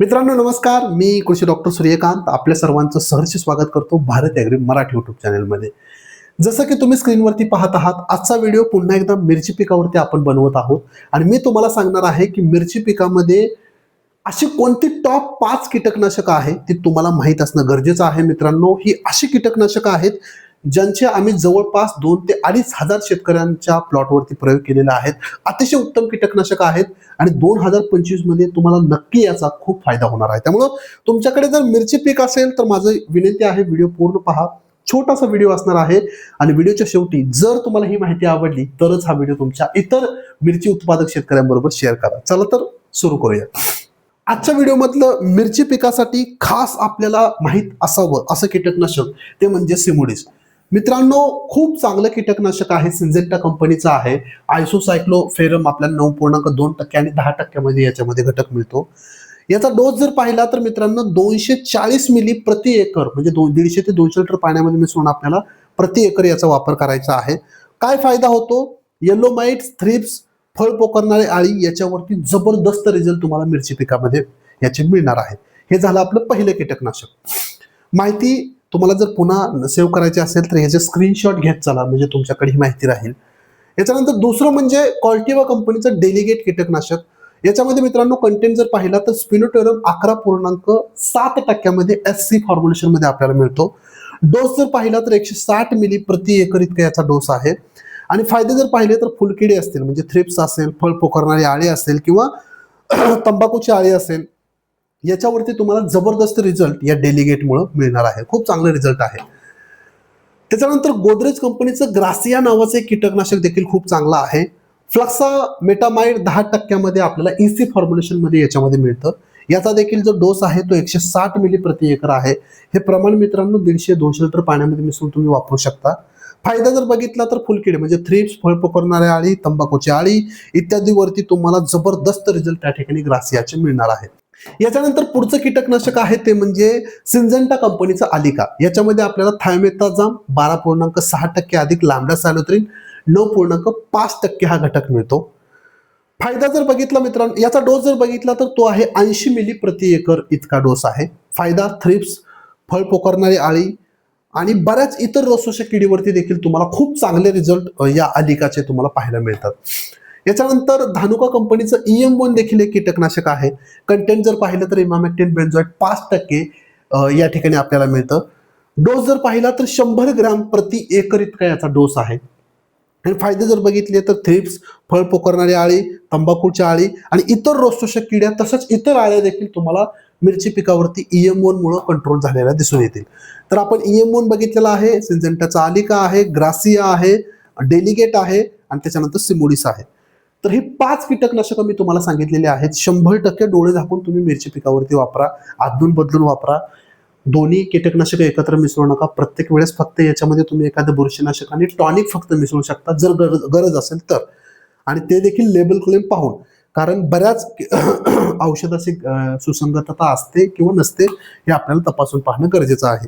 मित्रांनो नमस्कार. मी कृषी डॉक्टर सूर्यकांत. आपल्या सर्वांचं सहर्ष स्वागत करतो भारत ॲग्री मराठी युट्यूब चॅनलमध्ये. जसं की तुम्ही स्क्रीनवरती पाहत आहात आजचा व्हिडिओ पुन्हा एकदा मिरची पिकावरती आपण बनवत आहोत. आणि मी तुम्हाला सांगणार आहे की मिरची पिकामध्ये अशी कोणती टॉप पाच कीटकनाशकं आहेत ती तुम्हाला माहीत असणं गरजेचं आहे मित्रांनो. ही अशी कीटकनाशकं आहेत ज्यांचे आम्ही जवळपास दोन ते अडीच हजार शेतकऱ्यांच्या प्लॉटवरती प्रयोग केलेला आहेत अतिशय उत्तम कीटकनाशक आहेत आणि दोन हजार पंचवीसमध्ये तुम्हाला नक्की याचा खूप फायदा होणार आहे. त्यामुळं तुमच्याकडे जर मिरची पीक असेल तर माझं विनंती आहे व्हिडिओ पूर्ण पहा. छोटासा व्हिडिओ असणार आहे आणि व्हिडिओच्या शेवटी जर तुम्हाला ही माहिती आवडली तरच हा व्हिडिओ तुमच्या इतर मिरची उत्पादक शेतकऱ्यांबरोबर शेअर करा. चला तर सुरू करूया. आजच्या व्हिडिओमधलं मिरची पिकासाठी खास आपल्याला माहीत असावं असं कीटकनाशक ते म्हणजे सिमुडीस. मित्रांनो खूप चांगलं कीटकनाशक आहे सिंजेंटा कंपनीचं आहे. आयसोसायक्लोफेरम आपल्याला नऊ पूर्णांक दोन टक्के आणि दहा टक्क्यामध्ये याच्यामध्ये घटक मिळतो. याचा डोस जर पाहिला तर मित्रांनो दोनशे चाळीस मिली प्रति एकर म्हणजे दोन दीडशे ते दोनशे लिटर पाण्यामध्ये मिसळून आपल्याला प्रति एकर याचा वापर करायचा आहे. काय फायदा होतो? येलो माइट्स थ्रिप्स फळ पोकरणारे आळी याच्यावरती जबरदस्त रिझल्ट तुम्हाला मिरची पिकामध्ये याचे मिळणार आहे. हे झालं आपलं पहिलं कीटकनाशक. माहिती तुम्हाला जर पुन्हा सेव्ह करायचे असेल तर ह्याचे स्क्रीनशॉट घेत चला म्हणजे तुमच्याकडे ही माहिती राहील. याच्यानंतर दुसरं म्हणजे कॉल्टिवा कंपनीचं डेलिगेट कीटकनाशक. याच्यामध्ये मित्रांनो कंटेंट जर पाहिला तर स्पिनोटेरम अकरा पूर्णांक सात टक्क्यामध्ये एस सी फॉर्म्युलेशनमध्ये आपल्याला मिळतो. डोस जर पाहिला तर एकशे साठ मिली प्रति एकर इतका याचा डोस आहे. आणि फायदे जर पाहिले तर फुलकिडे असतील म्हणजे थ्रिप्स असेल फळ पोखरणारी आळी असेल किंवा तंबाखूची आळी असेल याच्यावरती तुम्हाला जबरदस्त रिझल्ट या डेलिगेटमुळं मिळणार आहे. खूप चांगला रिझल्ट आहे. त्याच्यानंतर गोदरेज कंपनीचं ग्रासिया नावाचं एक कीटकनाशक देखील खूप चांगलं आहे. फ्लक्सा मेटामाइड दहा टक्क्यामध्ये आपल्याला इसी फॉर्म्युलेशनमध्ये याच्यामध्ये मिळतं. याचा देखील जो डोस आहे तो एकशे साठ मिली प्रति एकर आहे. हे प्रमाण मित्रांनो दीडशे दोनशे लिटर पाण्यामध्ये मिसळून तुम्ही वापरू शकता. फायदा जर बघितला तर फुलकिडे म्हणजे थ्रिप्स फळ पकडणाऱ्या आळी तंबाखूची आळी इत्यादीवरती तुम्हाला जबरदस्त रिझल्ट त्या ठिकाणी ग्रासियाचे मिळणार आहेत याच्यानंतर पुढचं कीटकनाशक आहे ते म्हणजे सिंझेंटा कंपनीचं आलिका. याच्यामध्ये आपल्याला थायमेताजाम बारा पूर्णांक सहा टक्के अधिक लांबडा सॅलोत्रीन नऊ पूर्णांक पाच टक्के हा घटक मिळतो. फायदा जर बघितला मित्रांनो याचा डोस जर बघितला तर तो आहे ऐंशी मिली प्रति एकर इतका डोस आहे. फायदा थ्रिप्स फळ पोकरणारी आळी आणि बऱ्याच इतर रसोच्या किडीवरती देखील तुम्हाला खूप चांगले रिझल्ट या अलिकाचे तुम्हाला पाहायला मिळतात. याच्यानंतर धानुका कंपनीचं ईएम वन देखील एक कीटकनाशक आहे. कंटेंट जर पाहिलं तर इमामेक्टिन बेन्झॉइट पाच टक्के या ठिकाणी आपल्याला मिळतं. डोस जर पाहिला तर शंभर ग्रॅम प्रति एकर इतका याचा डोस आहे. आणि फायदे जर बघितले तर थ्रिप्स फळ पोकरणारी आळी तंबाखूच्या आळी आणि इतर रोगशोषक किड्या तसंच इतर आळ्या देखील तुम्हाला मिरची पिकावरती ईएम वन मुळे कंट्रोल झालेल्या दिसून येतील. तर आपण ईएम वन बघितलेला आहे सिंजेंटाचा आलिका आहे ग्रासिया आहे डेलिगेट आहे आणि त्याच्यानंतर सिमोडिस आहे. तर हे पाच कीटकनाशकं मी तुम्हाला सांगितलेले आहेत. शंभर टक्के डोळे झाकून तुम्ही मिरची पिकावरती वापरा आदलून बदलून वापरा. दोन्ही कीटकनाशक एकत्र मिसळू नका. प्रत्येक वेळेस फक्त याच्यामध्ये तुम्ही एखादं बुरशीनाशक आणि टॉनिक फक्त मिसळू शकता जर गरज गरज असेल तर. आणि ते देखील लेबल क्लेम पाहून. कारण बऱ्याच औषधाची सुसंगतता असते किंवा नसते हे आपल्याला तपासून पाहणं गरजेचं आहे.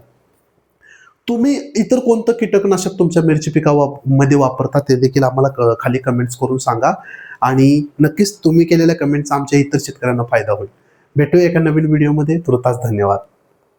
तुम्ही इतर कोणतं कीटकनाशक तुमच्या मिरची पिकामध्ये वापरता ते देखील आम्हाला क- खाली कमेंट्स करून सांगा. आणि नक्कीच तुम्ही केलेल्या कमेंट्सचा आमच्या इतर शेतकऱ्यांना फायदा होईल. भेटूया एका नवीन व्हिडिओमध्ये तुरताच धन्यवाद.